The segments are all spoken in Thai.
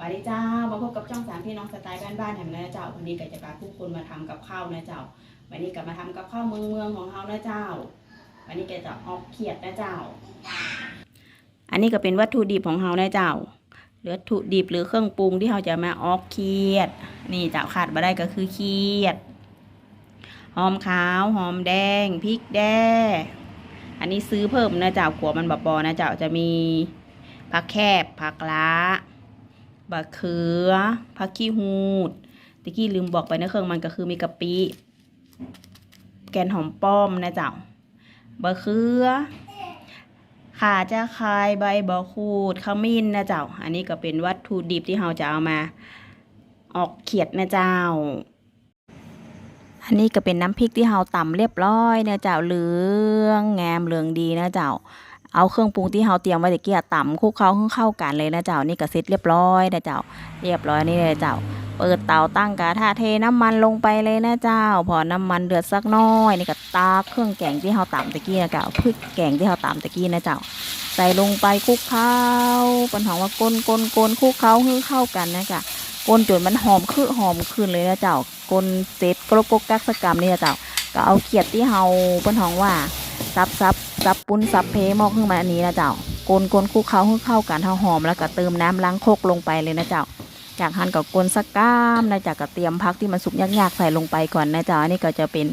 วัสดีเจ้ามาพบกับช่องสามพี่น้องสไตล์บ้านๆแห่งนะเจ้าวันนี้ก็จะพาทุกคนมาทำกับข้าวนะเจ้าวันนี้ก็มาทำกับข้าวเมืองเมืองของเฮานะเจ้า วันนี้ก็จะออกเขียดนะเจ้า อันนี้ก็เป็นวัตถุดิบของเฮานะเจ้าหรือวัตถุดิบหรือเครื่องปรุงที่เฮาจะมาออกเขียด นี่เจ้าขาดมาได้ก็คือเขียด หอมขาวหอมแดงพริกแดงอันนี้ซื้อเพิ่มนะเจ้าขัวมันบปอนะเจ้าจะมีผักแคบผักล้า บะเขือผักขี้หูดตะกี้ลืมบอกไปนะเครื่องมันก็คือมีกะปิแกนหอมป้อมนะเจ้าบะเขือข่าจะคายใบบะคูดขมิ้นนะเจ้า อันนี้ก็เป็นวัตถุดิบที่เราจะเอามา ออกเขียดนะเจ้า อันนี้ก็เป็นน้ำพริกที่เราตำเรียบร้อยนะเจ้าเหลืองแงมเหลืองดีนะเจ้า เอาเครื่องปรุงที่เราเตรียมไว้ตะกี้อะตำคลุกเคล้าให้เข้ากันเลยนะเจ้านี่ก็เสร็จเรียบร้อยนะเจ้า เรียบร้อยนี่เลยเจ้า เปิดเตาตั้งกระทะเทน้ำมันลงไปเลยนะเจ้า พอน้ำมันเดือดสักน้อยนี่ก็ตากเครื่องแกงที่เราตำตะกี้นะเจ้าพริกแกงที่เราตำตะกี้นะเจ้า ใส่ลงไปคลุกเคล้าปัญหาว่าก้นก้นก้นคลุกเคล้าให้เข้ากันนะจ้ะก้นจนมันหอมคือหอมขึ้นเลยนะเจ้าก้นเสร็จกรกกักสกรรมนี่นะเจ้า ก็เอาเขียดที่เฮาเปิ้นหองว่าซับซับ ซับปุ้นซับเพหมอกขึ้นมาอันนี้นะเจ้าโกนโกนคลุกเคล้าให้เข้ากันเฮาหอมแล้วก็เติมน้ำล้างโคกลงไปเลยนะเจ้าจากหั่นกับกลสักก้ามนะจากก็เตรียมพักที่มันสุกยากๆใส่ลงไปก่อนนะเจ้าอันนี้ก็จะเป็น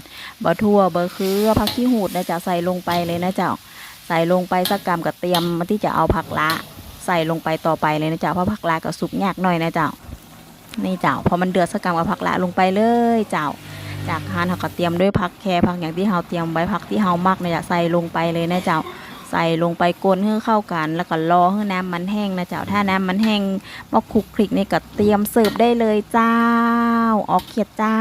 บะทั่วเบอร์คือผักขี้หูดนะเจ้าใส่ลงไปเลยนะเจ้าใส่ลงไปสักกรรมก็เตรียมที่จะเอาผักละใส่ลงไปต่อไปเลยนะเจ้าเพราะผักละก็สุกยากหน่อยนะเจ้านี่เจ้าพอมันเดือดสักกรรมกับผักละลงไปเลยเจ้า จากหั่นเขาก็เตรียมด้วยผักแครผักอย่างที่เราเตรียมไว้ผักที่เรามักนะจ๊ะใส่ลงไปเลยนะเจ้าใส่ลงไปกวนให้เข้ากัน แล้วก็รอให้น้ำมันแห้งนะเจ้าถ้าน้ำมันแห้งมาคลุกคลิกนี่ก็เตรียมเสิร์ฟได้เลยเจ้า ออกเขียดเจ้า